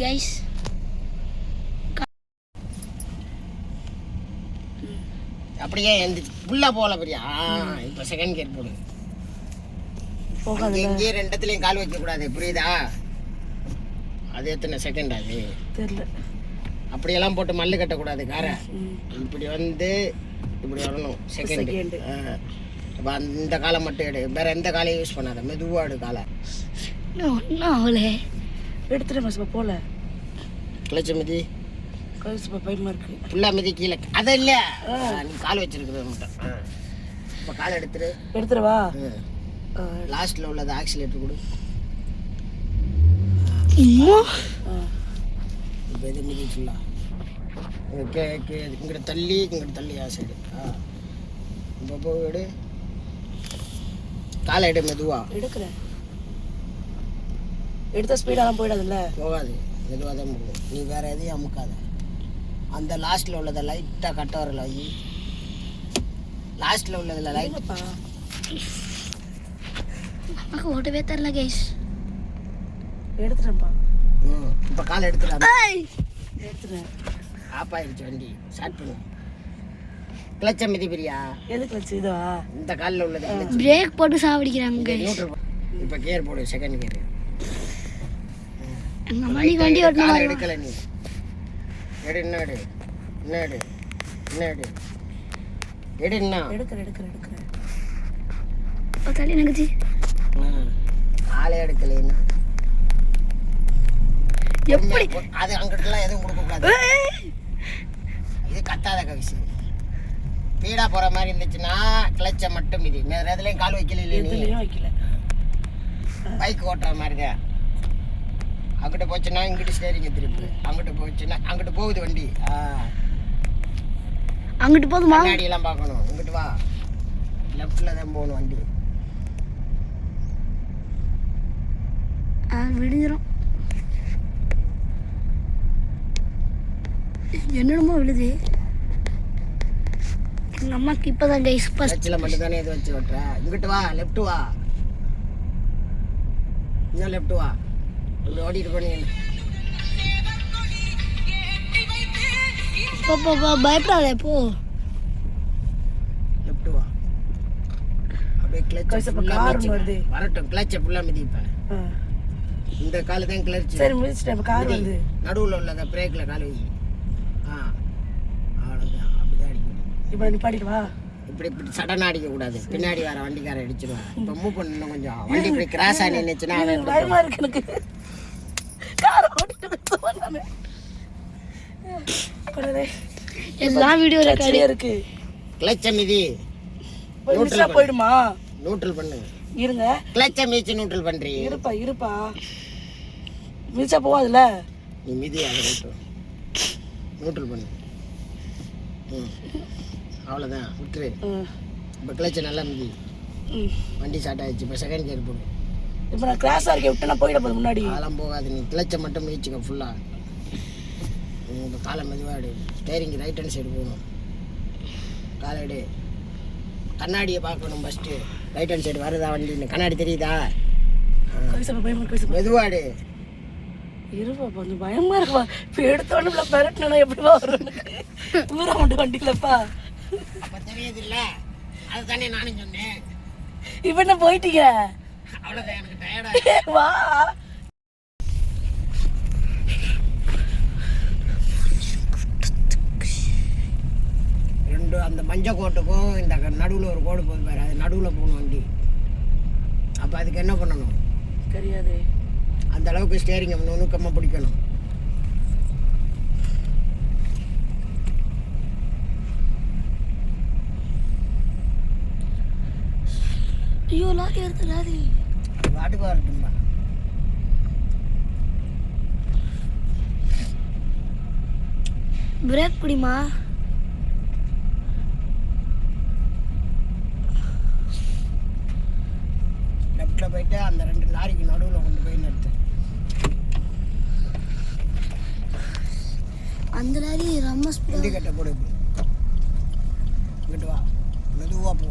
Guys அப்படியே எந்திரிச்சு ஃபுல்லா போகல பெரியா? இப்போ செகண்ட் கியர் போடு. போகாதுல்ல இங்கேயே ரெண்டத்துலயும் கால் வைக்க கூடாது புரியுதா? அது எத்தனை செகண்ட் அது? தெரியல அப்படியெல்லாம் போட்டு மல்லு கட்டக்கூடாது காரை. இப்படி வந்து இப்படி வரணும் செகண்ட். அப்போ அந்த காலை மட்டும் எடு. வேற எந்த காலையும் யூஸ் பண்ணாத. மெதுவா எடு காலை. ஒன்றும் ஆகலை எடுத்துட்டு மசப்பா போல. கிளச்ச மிதி கழிச்சு பயமா இருக்கு. ஃபுல்லா மிதி கீழே. அதை இல்ல. நீ கால் வச்சிருக்கிறது மட்டும். இப்போ கால் எடுத்துரு. எடுத்துருவா லாஸ்ட்ல உள்ளது ஆக்சிலேட்டர் கொடு. இப்போ இது மிதி ஃபுல்லா கே கே இங்கிட்ட தள்ளி இங்கிட்ட தள்ளி ஆ சைடு. ஆ. இப்போ போ எடு காலை எடு மெதுவா. எடுக்கிறேன். எடுத்த ஸ்பீடாலாம் போயிடாதுல்ல? போகாது. மெதுவாக தான் போகும். நீ வேற எதையும் அமுக்காத. அந்த லாஸ்ட்ல உள்ளதை லைட்டாக கட்ட வரல வை லாஸ்ட்ல உள்ளதுல லைட் என்னப்பா? அம்மாக்கு ஓட்டவே தெரில கைஸ் எடுத்துட்டேன்ப்பா. ம் இப்போ காலை எடுத்துடாத எடுத்துட்டேன். ஆஃப் ஆயிடுச்சு வண்டி. ஸ்டார்ட் பண்ணு. கிளச்ச மிதி பிரியா? எதுக்கு வச்சு இதுவா? இந்த காலில் உள்ளது. பிரேக் போட்டு சாவடிக்கிறாங்க இப்போ கியர் போடு செகண்ட் கியர் மணிக்கு வண்டி ஓட்டணும் எடுக்கல நீ. எடு என்ன எடு. என்ன எடு. என்ன எடு. எடு என்ன தள்ளி நகர்ச்சி ஆளே எடுக்கலைன்னா? எப்படி? அது அங்கிட்டலாம் எதுவும் கொடுக்க கூடாது இது கத்தாத கவிசி. ஸ்பீடா போற மாதிரி இருந்துச்சுன்னா கிளச்சை மட்டும் வேற எதுலயும் கால் வைக்கல இல்லை நீ. எதுலயும் வைக்கல. பைக் ஓட்டுற மாதிரி தான் அங்கிட்டு போச்சுன்னா இங்கிட்டு ஸ்டேரிங்க திருப்பு. அங்கிட்டு போச்சுன்னா அங்கிட்டு போகுது வண்டி. அங்கிட்டு போதுமா? கண்ணாடி எல்லாம் பார்க்கணும். இங்கிட்டு வா. லெஃப்ட்ல தான் போகணும் வண்டி. விடிஞ்சிரும் என்னென்னமோ விழுது. எங்க அம்மாக்கு இப்பதான் கைஸ் ஃபர்ஸ்ட் கிளச்சில் மட்டும் தானே இது வச்சு ஓட்டுற? இங்கிட்டு வா லெஃப்ட் வா. இன்னும் லெஃப்ட் வா. ஓடிட்டு போனீங்க. போ போ போ பயப்படாத போ. லெஃப்ட் வா? அப்படியே வருது. வரட்டும் கிளச்சை ஃபுல்லாக மிதிப்பேன். இந்த காலு தான் சரி முடிச்சிட்டேன் கார் வருது. நடுவில் உள்ளத பிரேக்கில் கால் வை ஆ. அப்படிதான் அடிக்கணும். இப்போ நிப்பாட்டிட்டு வா. இப்படி இப்படி சடனாக அடிக்கக்கூடாது. பின்னாடி வர வண்டிக்காரன் அடிச்சிடுவான் இப்போ மூவ் கொஞ்சம் வண்டி இப்படி கிராஸ் ஆகி நின்றுச்சுன்னா அவன் எனக்கு பயமா இருக்கு எனக்கு கார் ஓட்டிட்டு நிறுத்துவேன் நானு. கடவுளே. எல்லாம் வீடியோ ரெக்கார்டு கச்சேரியா இருக்கு. கிளச்சை மிதி. போய் மிஸ்ஸா போயிடுமா? நியூட்ரல் பண்ணு. இருங்க. கிளச்சை மிதிச்சு நியூட்ரல் பண்ணுறீ இருப்பா இருப்பா. மிஸ்ஸா போவாதுல்ல நீ மிதி அதை நியூட்ரல் நியூட்ரல் பண்ணு. ம். அவ்வளோதான் விட்டுரு. ம். இப்போ கிளச்சை நல்லா மிதி. ம். வண்டி ஸ்டார்ட் ஆயிடுச்சு. இப்போ செகண்ட் கியர் போடு. இப்போ நான் கிராஸா இருக்கேன் விட்டு நான் போயிட போகுது முன்னாடி. அதெல்லாம் போகாது. நீ கிளச்சை மட்டும் மிதிச்சுக்க ஃபுல்லாக இப்போ காலை மெதுவாக எடு. ஸ்டேரிங் ரைட் ஹேண்ட் சைடு போகணும். காலை எடு. கண்ணாடியை பார்க்கணும் ஃபஸ்ட்டு ரைட் ஹேண்ட் சைடு வருதா வண்டி கண்ணாடி தெரியுதா? இருக்கு எடு. இருப்பா கொஞ்சம் பயமா இருக்குப்பா. இப்போ எடுத்தோன்னு இப்படி பெரட்டினா எப்படிப்பா வரும்? ஊரா மட்டும் வண்டிக்கலப்பா அப்போ தெரியுது இல்லை அதுதானே நானும் சொன்னேன். இப்போ என்ன போயிட்டீங்க? அவ்வளோதான் எனக்கு டயர்டாக வா. ரெண்டு அந்த மஞ்சள் கோட்டுக்கும் இந்த நடுவில் ஒரு கோடு போகுது பாரு அது நடுவில் போகணும் வண்டி. அப்போ அதுக்கு என்ன பண்ணணும்? தெரியாது. அந்த அளவுக்கு ஸ்டேரிங்கை நுணுக்கமாக பிடிக்கணும். ஐயோ லாரி வருது லாரி. வரட்டும்பா பிரேக் பிடிமா லெஃப்டில் போயிட்டு அந்த ரெண்டு லாரிக்கு நடுவில் கொண்டு போய் நிறுத்து. அந்த லாரி ரொம்ப ஸ்பீடா இண்டிகேட்டர் போடு. இங்கிட்டு வா. மெதுவாக போ.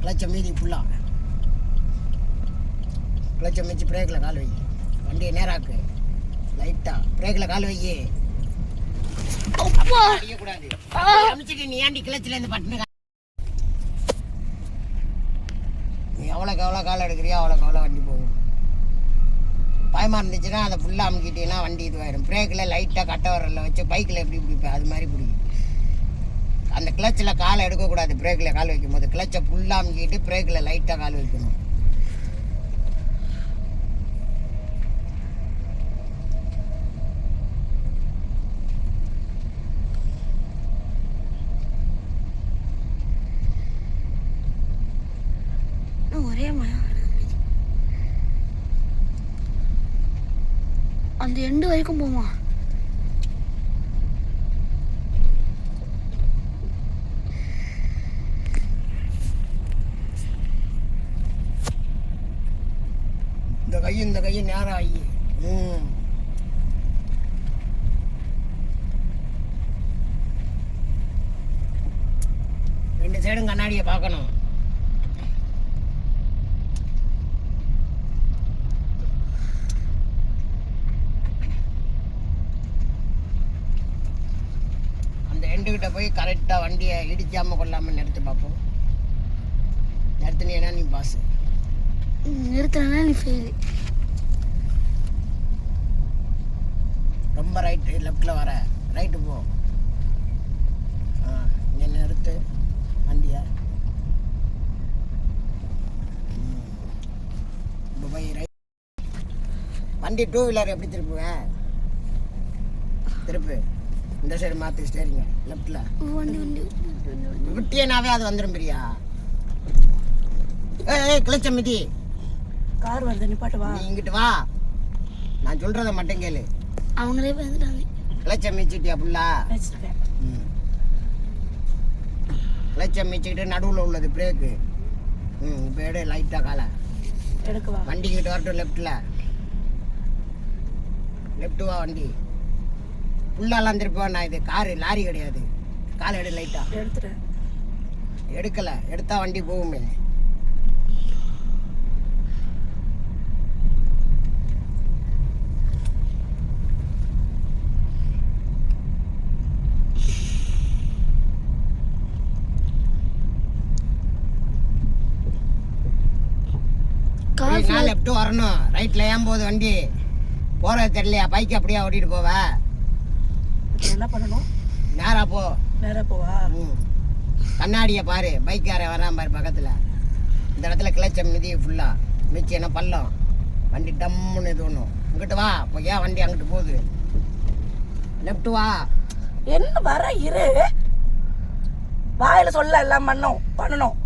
கிளச்ச மீதி ஃபுல்லாக கிளச்சை மிச்சு பிரேக்கில் கால் வை. வண்டியை நேராக்கு. லைட்டாக பிரேக்கில் கால் வை அப்பா! அடிக்கக்கூடாது. அமைச்சிட்டு நீ ஏன்டி கிளச்சில் இருந்து பட்டுனு நீ எவ்வளோக்கு எவ்வளோ கால் எடுக்கிறியோ அவ்வளோக்கு எவ்வளோ வண்டி போகும். பயமாக இருந்துச்சுன்னா அதை ஃபுல்லாக அமுக்கிட்டீங்கன்னா வண்டி இதுவாயிடும் பிரேக்கில் லைட்டாக கட்ட வரல வச்சு பைக்கில் எப்படி பிடிப்பேன் அது மாதிரி பிடி. அந்த கிளச்சில் காலை எடுக்கக்கூடாது. பிரேக்கில் கால் வைக்கும் போது கிளச்சை ஃபுல்லாக அமுக்கிட்டு பிரேக்கில் லைட்டாக கால் வைக்கணும். ஒரே மயம் அந்த எண்டு வரைக்கும் போமா இந்த கையும் இந்த கையும் நேரம் ஆகி ம். ரெண்டு சைடும் கண்ணாடியை பார்க்கணும். எண்டுகிட்ட போய் கரெக்டாக வண்டியை இடிக்காம கொள்ளாம நிறுத்தி பார்ப்போம். நிறுத்தினீங்கன்னா நீ பாஸ் நிறுத்தினா நீ ஃபெயிலு ரொம்ப ரைட்டு லெஃப்டில் வர. ரைட்டு போ. ஆ இங்கே நிறுத்து. வண்டியை. போய் ரைட் வண்டி டூ வீலர் எப்படி திருப்புவேன் திருப்பு. இந்த சைடு மாற்றி ஸ்டேரிங்க லெஃப்டில் விட்டியனாவே அது வந்துடும் பிரியா. ஏய் கிளச்ச மிதி கார் வருது நிப்பாட்டு வா. இங்கிட்டு வா. நான் சொல்கிறத மட்டும் கேளு. அவங்களே பயந்துட்டாங்க. கிளச்ச மிச்சிட்டியா புள்ளா கிளச்சை மிச்சிக்கிட்டு நடுவில் உள்ளது பிரேக்கு ம் இப்போ எடு லைட்டாக காலை. எடுக்க வா. வண்டி கிட்ட வரட்டும் லெஃப்டில் லெஃப்ட் வா வண்டி. ஃபுல்லாலாம் திருப்பி நான் இது காரு லாரி கிடையாது. காலை எடு லைட்டாக எடுத்துட்டேன். எடுக்கலை. எடுத்தா வண்டி போகுமே. லெஃப்ட் வரணும். ரைட்டில் ஏன் போகுது வண்டி. போகிறது தெரியலையா? பைக் அப்படியே ஓட்டிட்டு போவ. இப்போ என்ன பண்ணணும்? நேரா போ. நேரா போவா? கண்ணாடியை பாரு. பைக்காரன் வரான் பாரு பக்கத்தில். இந்த இடத்துல கிளச்ச மிதி ஃபுல்லாக மிச்சி என்ன பள்ளம். வண்டி டம்முன்னு இது ஒன்றும் இங்கிட்டு வா. இப்போ ஏன் வண்டி அங்கிட்டு போகுது? லெஃப்ட் வா. என்ன வர இரு. வாயில சொல்ல எல்லாம் பண்ணணும் பண்ணணும்.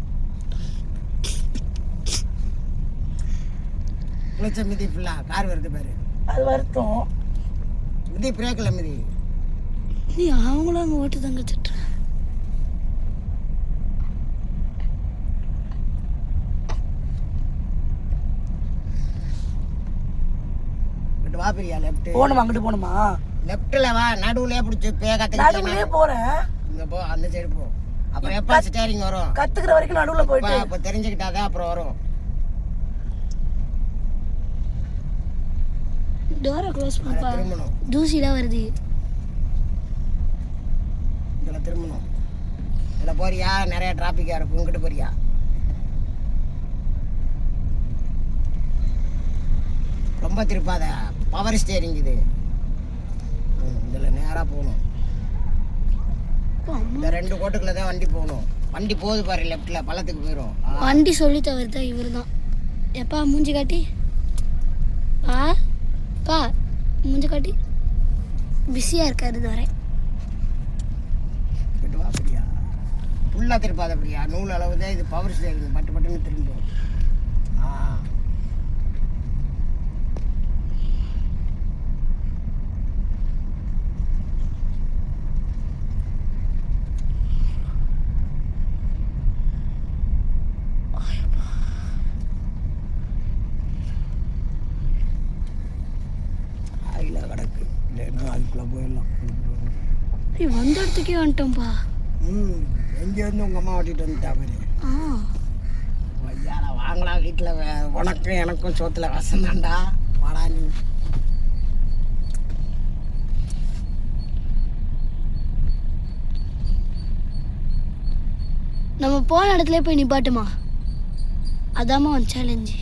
கிளச்ச மிதி ஃபுல்லாக கார் வருது பாரு. அது வருத்தம். மிதி பிரேக்கில் மிதி. நீ அவங்களும் அங்கே ஓட்டு தங்க திட்டுற இங்கிட்டு வா பிரியா லெஃப்ட் போகணுமா அங்கிட்டு போகணுமா வா நடுவுலயே பிடிச்சி பேக்க நடுவுலயே போறேன். இங்கே போ அந்த சைடு போ. அப்புறம் எப்போ ஸ்டேரிங் வரும்? கத்துக்கிற வரைக்கும் நடுவுல போயிட்டு. இப்போ தெரிஞ்சுக்கிட்டாதான் அப்புறம் வரும். டோரை க்ளோஸ் பண்ணப்பா. தூசிலாம் வருது. இதில் திரும்பணும். இதில் போறியா? நிறைய டிராஃபிக்காக இருக்கும். இங்கிட்டு போறியா? ரொம்ப திருப்பாத. பவர் ஸ்டேரிங் இது. இதில் நேராக போகணும். இந்த ரெண்டு கோட்டுக்குள்ள தான் வண்டி போகணும். வண்டி போகுது பாரு லெஃப்டில் பள்ளத்துக்கு போயிடும் வண்டி சொல்லி தவறுதா இவர் தான் எப்பா மூஞ்சி காட்டி? பா பா மூஞ்சி காட்டி? பிஸியாக இருக்காரு இது வரை கிட்ட வா பிரியா ஃபுல்லாக திருப்பாத பிரியா நூல் அளவு தான் இது பவர் ஸ்டேரிங் பட்டு பட்டுன்னு திரும்பும். ஆ. இல்லைன்னா அதுக்குள்ளே போயிடலாம். வந்த இடத்துக்கே வந்துட்டோம்ப்பா ம். எங்கேருந்து உங்கள் அம்மா ஓட்டிட்டு வந்துட்டா ஐயால வா வாங்கடா வீட்டில் உனக்கும் எனக்கும் சோத்துல வசந்தாண்டா வாடா நீ. நம்ம போன இடத்துல போய் நிப்பாட்டுமா? அதாம்மா ஒரு சேலஞ்சு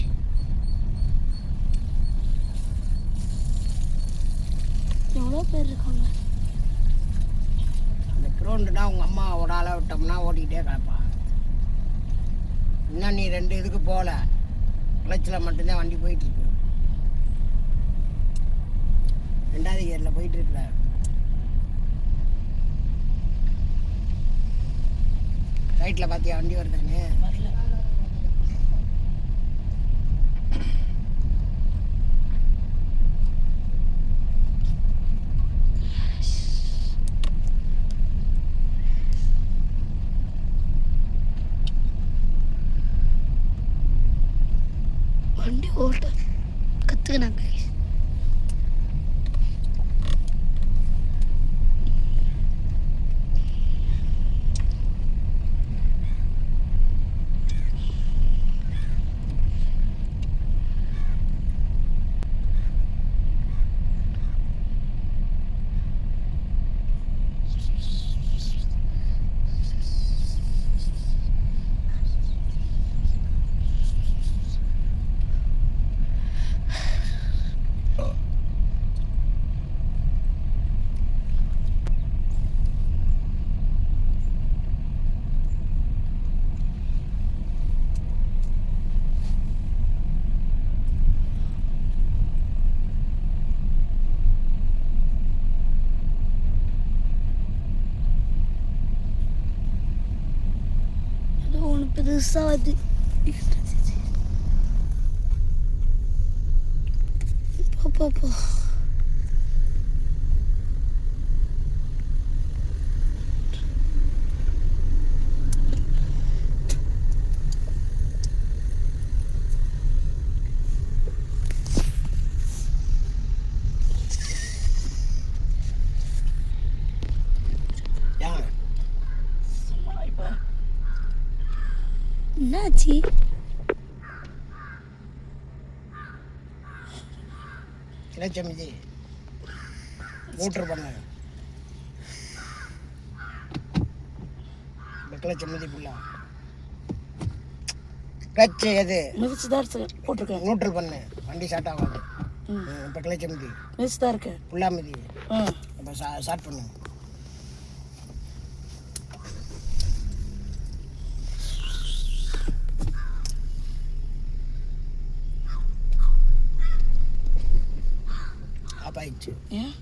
எவ்வளோ பேர் இருக்காங்க? அந்த கிரவுண்டுனா உங்கள் அம்மா ஒரு விட்டோம்னா ஓடிக்கிட்டே கிடப்பான் இன்னும் நீ ரெண்டு இதுக்கு போகல. கிளச்சில் மட்டும்தான் வண்டி போயிட்டுருக்கு. ரெண்டாவது இயரில் போயிட்டுருக்குற. ரைட்டில் பார்த்தியா வண்டி வருதானே வரல வண்டி ஓட்ட கற்றுக்கினாங்க ஏதோ ஒன்று பெருசாக வருது போ போ போ ஏன் சும்மா இப்போ என்னாச்சு கிளச்சமிதி ஊட்ரு பண்ண. கிளச்சமிதி புள்ளா. கிளச்சு எது? மிதிச்சு தான் இருக்கு போட்டிருக்கேன். நியூட்ரல் பண்ணு. வண்டி ஸ்டார்ட் ஆகாது. இப்போ கிளச்சமிதி மிதிச்சு தான் இருக்கேன் புள்ளா மிதி. இப்போ ஸ்டார்ட் பண்ணு. ஏன்?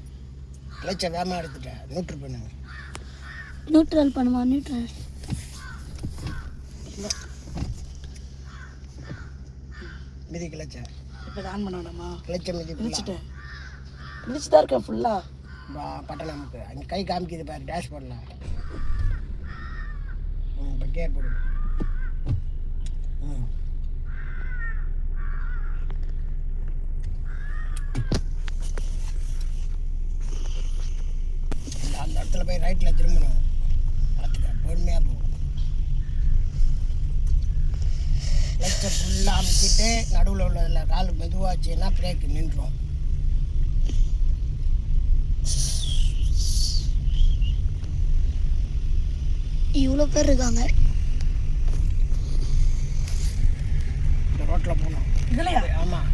கிளச்சை வேகமாக எடுத்துட்டேன் நியூட்ரல் பண்ணு நியூட்ரல் பண்ணுமா? நியூட்ரல் மிதி கிளச்சை இப்போ ஆன் பண்ண வேணாமா கிளச்ச மிதி மிதிச்சிட்டேன். மிதிச்சு தான் இருக்கேன் ஃபுல்லாக பா- பட்டணமுக்கு அங்கே கை காமிக்குது பாரு டேஷ் போடலாம் இப்போ கேர் போடு ம் இடத்துல போய் ரைட்டில் திரும்பணும். பார்த்துக்க பொறுமையாக போ லட்சை ஃபுல்லாக அமுக்கிட்டு நடுவில் உள்ளதில் கால் மெதுவாச்சுன்னா பிரேக் நின்றுடும் இவ்வளோ பேர் இருக்காங்க. இந்த ரோட்டில் போகணும். இதுலையா? ஆமாம்